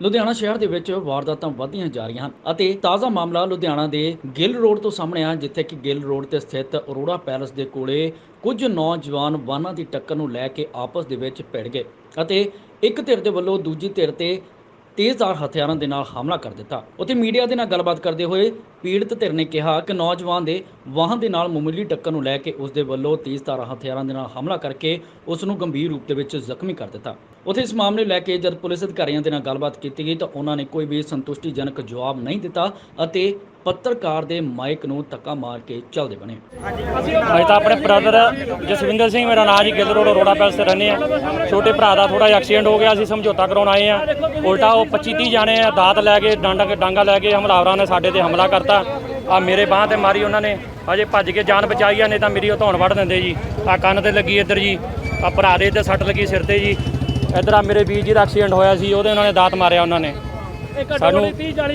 ਲੁਧਿਆਣਾ ਸ਼ਹਿਰ ਦੇ ਵਿੱਚ ਵਾਰਦਾਤਾਂ ਵਧੀਆਂ ਜਾ ਰਹੀਆਂ ਹਨ ਅਤੇ ਤਾਜ਼ਾ ਮਾਮਲਾ ਲੁਧਿਆਣਾ ਦੇ ਗਿੱਲ ਰੋਡ ਤੋਂ ਸਾਹਮਣੇ ਆਇਆ ਜਿੱਥੇ ਕਿ ਗਿੱਲ ਰੋਡ ਤੇ ਸਥਿਤ ਅਰੋੜਾ ਪੈਲਸ ਦੇ ਕੋਲੇ ਕੁਝ ਨੌਜਵਾਨ ਵਾਹਨਾਂ ਦੀ ਟੱਕਰ ਨੂੰ ਲੈ ਕੇ ਆਪਸ ਦੇ ਵਿੱਚ ਭਿੜ ਗਏ ਅਤੇ ਇੱਕ ਧਿਰ ਦੇ ਵੱਲੋਂ ਦੂਜੀ ਧਿਰ ਤੇ ਤੇਜ਼ਧਾਰ ਹਥਿਆਰਾਂ ਦੇ ਨਾਲ ਹਮਲਾ ਕਰ ਦਿੱਤਾ। ਉੱਥੇ ਮੀਡੀਆ ਦੇ ਨਾਲ ਗੱਲਬਾਤ ਕਰਦੇ ਹੋਏ ਪੀੜਤ ਧਿਰ ਨੇ ਕਿਹਾ ਕਿ ਨੌਜਵਾਨ ਦੇ ਵਾਹਨ ਦੇ ਨਾਲ ਮਾਮੂਲੀ ਟੱਕਰ ਨੂੰ ਲੈ ਕੇ ਉਸ ਦੇ ਵੱਲੋਂ ਤੇਜ਼ਧਾਰ ਹਥਿਆਰਾਂ ਦੇ ਨਾਲ ਹਮਲਾ ਕਰਕੇ ਉਸ ਨੂੰ ਗੰਭੀਰ ਰੂਪ ਦੇ ਵਿੱਚ ਜ਼ਖਮੀ ਕਰ ਦਿੱਤਾ। ਉੱਥੇ ਇਸ ਮਾਮਲੇ ਲੈ ਕੇ ਜਦ ਪੁਲਿਸ ਅਧਿਕਾਰੀਆਂ ਦੇ ਨਾਲ ਗੱਲਬਾਤ ਕੀਤੀ ਗਈ ਤਾਂ ਉਹਨਾਂ ਨੇ ਕੋਈ ਵੀ ਸੰਤੁਸ਼ਟੀਜਨਕ ਜਵਾਬ ਨਹੀਂ ਦਿੱਤਾ ਅਤੇ ਪੱਤਰਕਾਰ ਦੇ ਮਾਈਕ ਨੂੰ ਧੱਕਾ ਮਾਰ ਕੇ ਚੱਲਦੇ ਬਣੇ। ਅਸੀਂ ਤਾਂ ਆਪਣੇ ਬ੍ਰਦਰ ਜਸਵਿੰਦਰ ਸਿੰਘ, ਮੇਰਾ ਨਾਂ ਜੀ ਗਿੱਲ ਰੋਡ ਰੋੜਾ ਪੈਲਸ ਤੇ ਰਹਿੰਦੇ ਆ। ਛੋਟੇ ਭਰਾ ਦਾ ਥੋੜਾ ਐਕਸੀਡੈਂਟ ਹੋ ਗਿਆ, ਅਸੀਂ ਸਮਝੌਤਾ ਕਰਾਉਣ ਆਏ ਆ। ਉਲਟਾ ਉਹ 25 30 ਜਾਣੇ ਆ, ਦਾਤ ਲੈ ਕੇ ਡਾਂਡਾ ਡਾਂਗਾ ਲੈ ਕੇ ਹਮਲਾਵਰਾਂ ਨੇ ਸਾਡੇ ਤੇ ਹਮਲਾ ਕਰਤਾ। ਆ ਮੇਰੇ ਬਾਹ ਤੇ ਮਾਰੀ ਉਹਨਾਂ ਨੇ। ਅਜੇ ਭੱਜ ਕੇ ਜਾਨ ਬਚਾਈ ਆ, ਨਹੀਂ ਤਾਂ ਮੇਰੀ ਉਹ ਧੌਣ ਵੱਢ ਦਿੰਦੇ ਜੀ। ਆ ਕੰਨ ਤੇ ਲੱਗੀ ਇੱਧਰ ਜੀ। ਆ ਭਰਾ ਦੇ ਇੱਧਰ ਸੱਟ ਲੱਗੀ ਸਿਰ ਤੇ ਜੀ। ਇੱਧਰ ਆ ਮੇਰੇ ਵੀਰ ਜੀ ਦਾ ਐਕਸੀਡੈਂਟ ਹੋਇਆ ਸੀ, ਉਹਦੇ ਉਹਨਾਂ ਨੇ ਦਾਤ ਮਾਰਿਆ ਉਹਨਾਂ ਨੇ। ਸਾਨੂੰ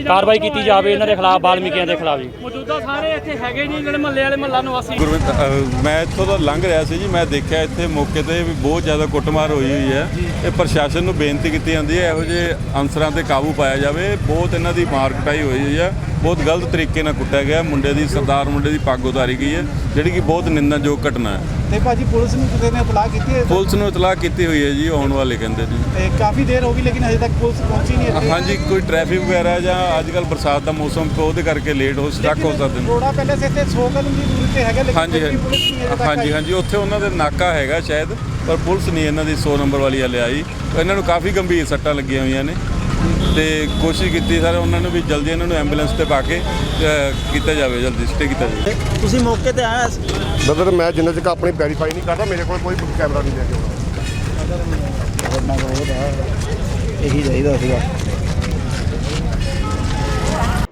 ਕਾਰਵਾਈ ਕੀਤੀ ਜਾਵੇ ਇਹਨਾਂ ਦੇ ਖਿਲਾਫ ਬਾਲਮੀਕੀਆਂ ਦੇ ਖਿਲਾਫ ਜੀ। ਮੌਜੂਦਾ ਸਾਰੇ ਇੱਥੇ ਹੈਗੇ ਨਹੀਂ ਜਿਹੜੇ ਮੱਲੇ ਵਾਲੇ ਮੱਲਾ ਨਿਵਾਸੀ। ਗੁਰਵਿੰਦ ਮੈਂ ਇੱਥੋਂ ਦਾ ਲੰਘ ਰਿਹਾ ਸੀ ਜੀ ਮੈਂ ਦੇਖਿਆ ਇੱਥੇ ਮੌਕੇ ਤੇ ਵੀ ਬਹੁਤ ਜ਼ਿਆਦਾ ਕੁੱਟਮਾਰ ਹੋਈ ਹੋਈ ਹੈ। ਇਹ ਪ੍ਰਸ਼ਾਸਨ ਨੂੰ ਬੇਨਤੀ ਕੀਤੀ ਜਾਂਦੀ ਹੈ ਇਹੋ ਜਿਹੇ ਅਨਸਰਾਂ ਤੇ ਕਾਬੂ ਪਾਇਆ ਜਾਵੇ ਬਹੁਤ ਇਹਨਾਂ ਦੀ ਮਾਰ ਕੁਟਾਈ ਹੋਈ ਹੋਈ ਹੈ। ਬਹੁਤ ਗਲਤ ਤਰੀਕੇ ਨਾਲ ਕੁੱਟਿਆ ਗਿਆ। ਮੁੰਡੇ ਦੀ ਸਰਦਾਰ ਮੁੰਡੇ ਦੀ ਪੱਗ ਉਤਾਰੀ ਗਈ ਹੈ ਜਿਹੜੀ ਕਿ ਬਹੁਤ ਨਿੰਦਣਯੋਗ ਘਟਨਾ ਹੈ। ਤੇ ਭਾਜੀ ਪੁਲਿਸ ਨੂੰ ਕਿਸੇ ਨੇ ਇਤਲਾਹ ਕੀਤੀ ਹੈ? ਪੁਲਿਸ ਨੂੰ ਇਤਲਾਹ ਕੀਤੀ ਹੋਈ ਹੈ ਜੀ ਆਉਣ ਵਾਲੇ ਕਹਿੰਦੇ ਜੀ। ਤੇ ਕਾਫੀ ਦੇਰ ਹੋ ਗਈ ਲੇਕਿਨ ਹਜੇ ਤੱਕ ਪੁਲਿਸ ਪਹੁੰਚੀ ਨਹੀਂ ਇੱਥੇ। ਹਾਂਜੀ ਕੋਈ ਟ੍ਰੈਫਿਕ ਵਗੈਰਾ ਜਾਂ ਅੱਜ ਕੱਲ ਬਰਸਾਤ ਦਾ ਮੌਸਮ ਤੋਂ ਉਹਦੇ ਕਰਕੇ ਲੇਟ ਹੋ ਸਟਕ ਹੋ ਸਕਦੇ ਨੇ। ਪਹਿਲੇ ਸੇ ਇੱਥੇ 100 ਕਦਮ ਦੀ ਦੂਰੀ ਤੇ ਹੈਗਾ ਲੇਕਿਨ ਹਾਂਜੀ ਪੁਲਿਸ ਨਹੀਂ ਹਜੇ ਤੱਕ ਹਾਂਜੀ। ਹਾਂਜੀ ਉੱਥੇ ਉਹਨਾਂ ਦੇ ਨਾਕਾ ਹੈਗਾ ਸ਼ਾਇਦ ਪਰ ਪੁਲਿਸ ਨਹੀਂ ਇਹਨਾਂ ਦੀ 100 ਨੰਬਰ ਵਾਲੀ ਹਲੇ ਆਈ। ਇਹਨਾਂ ਨੂੰ ਕਾਫੀ ਗੰਭੀਰ ਸੱਟਾਂ ਲੱਗੀਆਂ ਹੋਈਆਂ ਨੇ। ਤੇ ਕੋਸ਼ਿਸ਼ ਕੀਤੀ ਸਰ ਉਹਨਾਂ ਨੂੰ ਵੀ ਜਲਦੀ ਇਹਨਾਂ ਨੂੰ ਐਂਬੂਲੈਂਸ ਤੇ ਪਾ ਕੇ ਕੀਤਾ ਜਾਵੇ ਜਲਦੀ ਸਟੇ ਕੀਤਾ ਜਾਵੇ। ਤੁਸੀਂ ਮੌਕੇ ਤੇ ਆਇਆ ਸੀ? ਬਦਰ ਮੈਂ ਜਿੰਨਾ ਚਿਰ ਆਪਣੀ ਵੈਰੀਫਾਈ ਨਹੀਂ ਕਰਦਾ ਮੇਰੇ ਕੋਲ ਕੋਈ ਕੈਮਰਾ ਨਹੀਂ ਲੈ ਕੇ ਇਹੀ ਚਾਹੀਦਾ ਸੀਗਾ।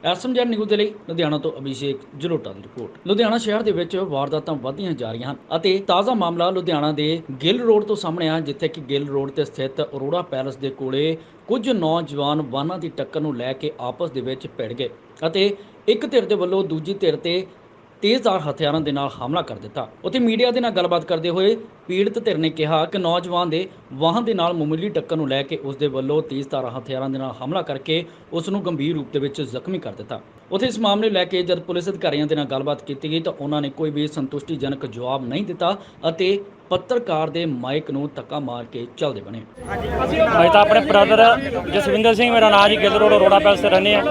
ਐਸਐਮਜੈਡ ਨਿਊਜ਼ ਦੇ ਲਈ ਲੁਧਿਆਣਾ ਤੋਂ ਅਭਿਸ਼ੇਕ ਜਲੋਟਾ ਦੀ ਰਿਪੋਰਟ। ਲੁਧਿਆਣਾ ਸ਼ਹਿਰ ਦੇ ਵਿੱਚ ਵਾਰਦਾਤਾਂ ਵਧੀਆਂ ਜਾ ਰਹੀਆਂ ਹਨ ਅਤੇ ਤਾਜ਼ਾ ਮਾਮਲਾ ਲੁਧਿਆਣਾ ਦੇ ਗਿੱਲ ਰੋਡ ਤੋਂ ਸਾਹਮਣੇ ਆਇਆ, ਜਿੱਥੇ ਕਿ ਗਿੱਲ ਰੋਡ ਤੇ ਸਥਿਤ ਅਰੋੜਾ ਪੈਲਸ ਦੇ ਕੋਲੇ ਕੁਝ ਨੌਜਵਾਨ ਵਾਹਨਾਂ ਦੀ ਟੱਕਰ ਨੂੰ ਲੈ ਕੇ ਆਪਸ ਦੇ ਵਿੱਚ ਭਿੜ ਗਏ ਅਤੇ ਇੱਕ ਧਿਰ ਦੇ ਵੱਲੋਂ ਦੂਜੀ ਧਿਰ ਤੇ ਤੇਜ਼ਧਾਰ ਹਥਿਆਰਾਂ ਦੇ ਨਾਲ ਹਮਲਾ ਕਰ ਦਿੱਤਾ। ਉੱਥੇ ਮੀਡੀਆ ਦੇ ਨਾਲ ਗੱਲਬਾਤ ਕਰਦੇ ਹੋਏ ਪੀੜਤ ਧਿਰ ਨੇ ਕਿਹਾ ਕਿ ਨੌਜਵਾਨ ਦੇ ਵਾਹਨ ਦੇ ਨਾਲ ਮਾਮੂਲੀ ਟੱਕਰ ਨੂੰ ਲੈ ਕੇ ਉਸ ਦੇ ਵੱਲੋਂ ਤੇਜ਼ਧਾਰ ਹਥਿਆਰਾਂ ਦੇ ਨਾਲ ਹਮਲਾ ਕਰਕੇ ਉਸ ਨੂੰ ਗੰਭੀਰ ਰੂਪ ਦੇ ਵਿੱਚ ਜ਼ਖਮੀ ਕਰ ਦਿੱਤਾ। ਉੱਥੇ ਇਸ ਮਾਮਲੇ ਲੈ ਕੇ ਜਦ ਪੁਲਿਸ ਅਧਿਕਾਰੀਆਂ ਦੇ ਨਾਲ ਗੱਲਬਾਤ ਕੀਤੀ ਗਈ ਤਾਂ ਉਹਨਾਂ ਨੇ ਕੋਈ ਵੀ ਸੰਤੁਸ਼ਟੀਜਨਕ ਜਵਾਬ ਨਹੀਂ ਦਿੱਤਾ ਅਤੇ ਪੱਤਰਕਾਰ ਦੇ ਮਾਈਕ ਨੂੰ ਧੱਕਾ ਮਾਰ ਕੇ ਚੱਲਦੇ ਬਣੇ। ਅਸੀਂ ਤਾਂ ਆਪਣੇ ਬ੍ਰਦਰ ਜਸਵਿੰਦਰ ਸਿੰਘ, ਮੇਰਾ ਨਾਂ ਜੀ ਗਿੱਲ ਰੋਡ ਰੋੜਾ ਪੈਲਸ ਤੇ ਰਹਿੰਦੇ ਆ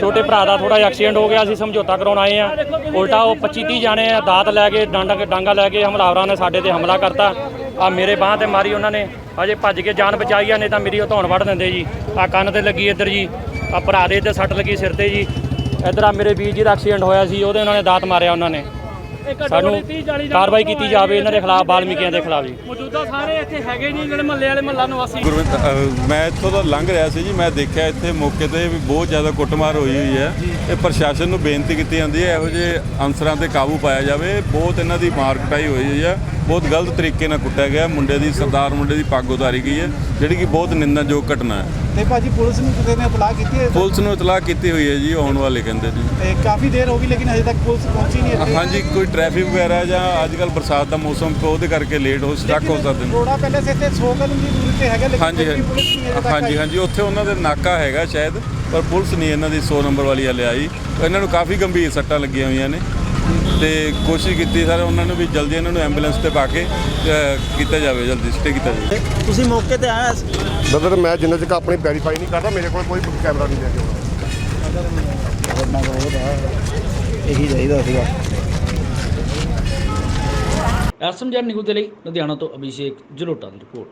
ਛੋਟੇ ਭਰਾ ਦਾ ਥੋੜਾ ਐਕਸੀਡੈਂਟ ਹੋ ਗਿਆ, ਅਸੀਂ ਸਮਝੌਤਾ ਕਰਾਉਣ ਆਏ ਆ ਉਲਟਾ ਉਹ 25 30 ਜਾਣੇ ਆ, ਦਾਤ ਲੈ ਕੇ, ਡਾਂਡਾ ਡਾਂਗਾ ਲੈ ਕੇ ਹਮਲਾਵਰਾਂ ਨੇ ਸਾਡੇ ਤੇ ਹਮਲਾ ਕਰਤਾ। ਆ ਮੇਰੇ ਬਾਹ ਤੇ ਮਾਰੀ ਉਹਨਾਂ ਨੇ। ਅਜੇ ਭੱਜ ਕੇ ਜਾਨ ਬਚਾਈ ਆ, ਨਹੀਂ ਤਾਂ ਮੇਰੀ ਉਹ ਧੌਣ ਵੱਢ ਦਿੰਦੇ ਜੀ। ਆ ਕੰਨ ਤੇ ਲੱਗੀ ਇੱਧਰ ਜੀ। ਆ ਭਰਾ ਦੇ ਇੱਧਰ ਸੱਟ ਲੱਗੀ ਸਿਰ ਤੇ ਜੀ। ਇੱਧਰ ਆ ਮੇਰੇ ਵੀਰ ਜੀ ਦਾ ਐਕਸੀਡੈਂਟ ਹੋਇਆ ਸੀ, ਉਹਦੇ ਉਹਨਾਂ ਨੇ ਦਾਤ ਮਾਰਿਆ ਉਹਨਾਂ ਨੇ। ਸਾਨੂੰ ਕਾਰਵਾਈ ਕੀਤੀ ਜਾਵੇ ਇਹਨਾਂ ਦੇ ਖਿਲਾਫ ਬਾਲਮੀਕੀਆਂ ਦੇ ਖਿਲਾਫ ਜੀ। ਮੌਜੂਦਾ ਸਾਰੇ ਇੱਥੇ ਹੈਗੇ ਨਹੀਂ ਜਿਹੜੇ ਮੱਲੇ ਵਾਲੇ ਮੱਲਾ ਨਿਵਾਸੀ। ਗੁਰਵਿੰਦ ਮੈਂ ਇੱਥੋਂ ਦਾ ਲੰਘ ਰਿਹਾ ਸੀ ਜੀ ਮੈਂ ਦੇਖਿਆ ਇੱਥੇ ਮੌਕੇ ਤੇ ਵੀ ਬਹੁਤ ਜ਼ਿਆਦਾ ਕੁੱਟਮਾਰ ਹੋਈ ਹੋਈ ਹੈ। ਇਹ ਪ੍ਰਸ਼ਾਸਨ ਨੂੰ ਬੇਨਤੀ ਕੀਤੀ ਜਾਂਦੀ ਹੈ ਇਹੋ ਜਿਹੇ ਅਨਸਰਾਂ ਤੇ ਕਾਬੂ ਪਾਇਆ ਜਾਵੇ ਬਹੁਤ ਇਹਨਾਂ ਦੀ ਮਾਰ ਕੁਟਾਈ ਹੋਈ ਹੋਈ ਹੈ। ਬਹੁਤ ਗਲਤ ਤਰੀਕੇ ਨਾਲ ਕੁੱਟਿਆ ਗਿਆ। ਮੁੰਡੇ ਦੀ ਸਰਦਾਰ ਮੁੰਡੇ ਦੀ ਪੱਗ ਉਤਾਰੀ ਗਈ ਹੈ ਜਿਹੜੀ ਕਿ ਬਹੁਤ ਨਿੰਦਣਯੋਗ ਘਟਨਾ ਹੈ। ਤੇ ਭਾਜੀ ਪੁਲਿਸ ਨੂੰ ਕਿਸੇ ਨੇ ਇਤਲਾਹ ਕੀਤੀ ਹੈ? ਪੁਲਿਸ ਨੂੰ ਇਤਲਾਹ ਕੀਤੀ ਹੋਈ ਹੈ ਜੀ ਆਉਣ ਵਾਲੇ ਕਹਿੰਦੇ ਜੀ। ਤੇ ਕਾਫੀ ਦੇਰ ਹੋ ਗਈ ਲੇਕਿਨ ਹਜੇ ਤੱਕ ਪੁਲਿਸ ਪਹੁੰਚੀ ਨਹੀਂ ਇੱਥੇ। ਹਾਂਜੀ ਕੋਈ ਟ੍ਰੈਫਿਕ ਵਗੈਰਾ ਜਾਂ ਅੱਜ ਕੱਲ ਬਰਸਾਤ ਦਾ ਮੌਸਮ ਤੋਂ ਉਹਦੇ ਕਰਕੇ ਲੇਟ ਹੋ ਸਟਕ ਹੋ ਸਕਦੇ ਨੇ। ਰੋੜਾ ਪਹਿਲੇ ਸੇ ਇੱਥੇ 100 ਕਦਮ ਦੀ ਦੂਰੀ ਤੇ ਹੈਗਾ ਲੇਕਿਨ ਹਾਂਜੀ ਕੋਈ ਪੁਲਿਸ ਨਹੀਂ ਹਜੇ ਤੱਕ ਹਾਂਜੀ ਆਈ। ਹਾਂਜੀ ਉੱਥੇ ਉਹਨਾਂ ਦੇ ਨਾਕਾ ਹੈਗਾ ਸ਼ਾਇਦ ਪਰ ਪੁਲਿਸ ਨਹੀਂ ਇਹਨਾਂ ਦੀ 100 ਨੰਬਰ ਵਾਲੀ ਹਲੇ ਆਈ। ਇਹਨਾਂ ਨੂੰ ਕਾਫੀ ਗੰਭੀਰ ਸੱਟਾਂ ਲੱਗੀਆਂ ਹੋਈਆਂ ਨੇ। ਤੇ ਕੋਸ਼ਿਸ਼ ਕੀਤੀ ਸਰ ਉਹਨਾਂ ਨੂੰ ਵੀ ਜਲਦੀ ਇਹਨਾਂ ਨੂੰ ਐਂਬੂਲੈਂਸ ਤੇ ਪਾ ਕੇ ਕੀਤਾ ਜਾਵੇ ਜਲਦੀ ਸਟੇ ਕੀਤਾ ਜਾਵੇ। ਤੁਸੀਂ ਮੌਕੇ ਤੇ ਆਇਆ ਸੀ? ਬਦਰ ਮੈਂ ਜਿੰਨਾ ਚਿਰ ਆਪਣੀ ਵੈਰੀਫਾਈ ਨਹੀਂ ਕਰਦਾ ਮੇਰੇ ਕੋਲ ਕੋਈ ਕੈਮਰਾ ਨਹੀਂ ਲੈ ਕੇ ਆਉਣਾ ਇਹੀ ਚਾਹੀਦਾ ਸੀਗਾ। ਐਸਐਮਜੈਡ ਨਿਊਜ਼ ਦੇ ਲਈ ਲੁਧਿਆਣਾ ਤੋਂ ਅਭਿਸ਼ੇਕ ਜਲੋਟਾ ਦੀ ਰਿਪੋਰਟ।